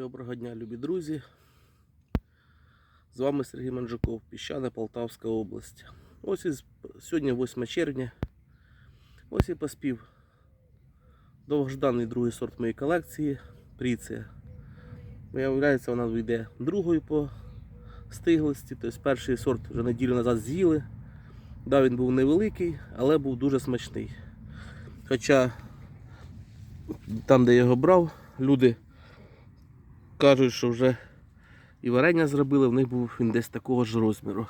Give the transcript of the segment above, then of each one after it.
Доброго дня, любі друзі. З вами Сергій Манжуков, Піщана, Полтавська область. Ось із сьогодні 8 червня. Ось і поспів довгожданий другий сорт моєї колекції Пріція. Виявляється, вона вийде другою по стиглості. Тобто перший сорт вже неділю назад з'їли. Да, він був невеликий, але був дуже смачний. Хоча там, де я його брав, люди кажуть, що вже і варення зробили, в них був він десь такого ж розміру.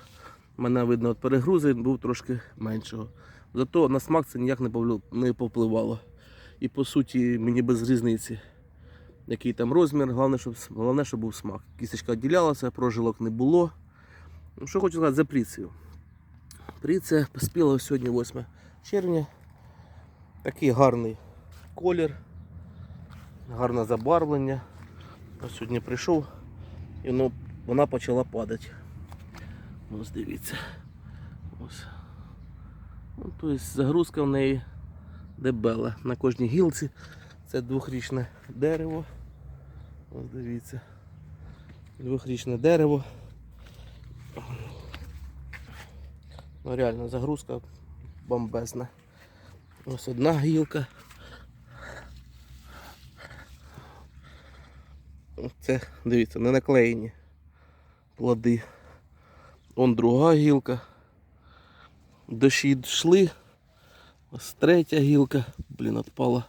У Мене видно, от перегрузи був трошки меншого. Зато на смак це ніяк не повпливало. І по суті мені без різниці, який там розмір, головне, щоб, головне, щоб був смак. Кісточка відділялася, прожилок не було. Ну, Що хочу сказати за пріцію. Пріція поспіла сьогодні 8 червня. Такий гарний колір, гарне забарвлення. Ось сьогодні прийшов і воно, вона почала падати. Ось дивіться. Ось. Ну, тобто загрузка в неї дебела. На кожній гілці це двохрічне дерево. Ось дивіться. Двохрічне дерево. Ну реально загрузка бомбезна. Ось одна гілка. Це, дивіться, не наклеєні плоди. Вон друга гілка. Дощі йшли. Ось третя гілка. Блін, отпала.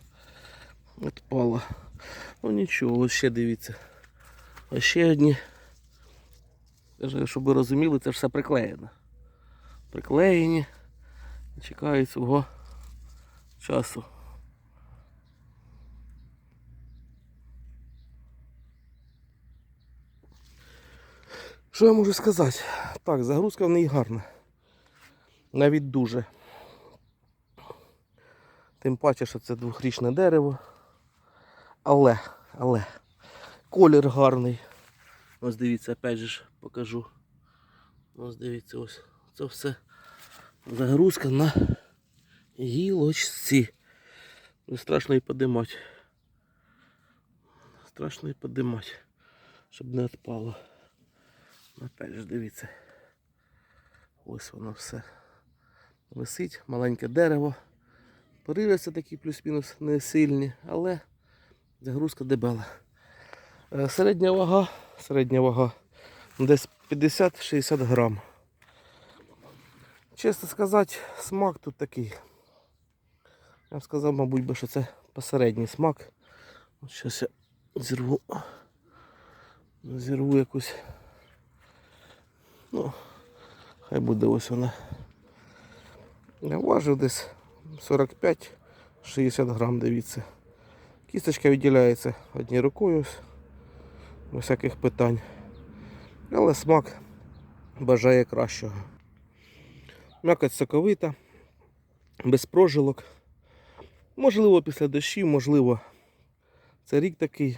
Отпала. Ну нічого, ось ще дивіться. Ось ще одні. Щоб ви розуміли, це ж все приклеєно. Приклеєні. Чекають свого часу. Що я можу сказати? Так, загрузка в неї гарна. Навіть дуже. Тим паче, що це двохрічне дерево. Але, але, колір гарний. Ось дивіться, опять же ж покажу. Ось дивіться, ось. Це все загрузка на гілочці. Не страшно і подимати. Страшно і подимати, щоб не відпало. Опять же, дивіться. Ось воно все висить, маленьке дерево. Пориви такі плюс-мінус не сильні, але загрузка дебела. Е, Середня вага, середня вага десь 50-60 грам. Чесно сказати, смак тут такий. Я б сказав, мабуть, би, що це посередній смак. От Зараз я зірву. Зірву якусь. Ну, хай буде ось вона. Я важив десь 45-60 грам, дивіться. Кісточка відділяється однією рукою, ось, без всяких питань. Але смак бажає кращого. М'якоть соковита, без прожилок. Можливо, після дощів, можливо, це рік такий.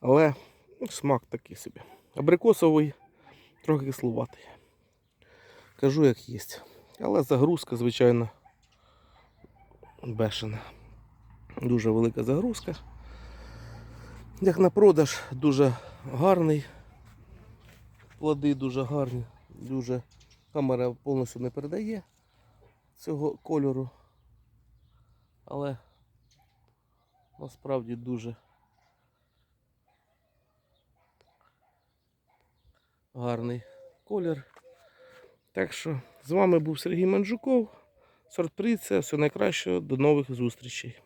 Але ну, смак такий собі. Абрикосовий, трохи кислуватий. Кажу, як є. Але загрузка, звичайно, бешена. Дуже велика загрузка. Як на продаж, дуже гарний. Плоди дуже гарні, дуже камера повністю не передає цього кольору. Але насправді дуже гарний колір. Так що з вами був Сергій Манджуков. Сюрприз, Все найкращого. До нових зустрічей.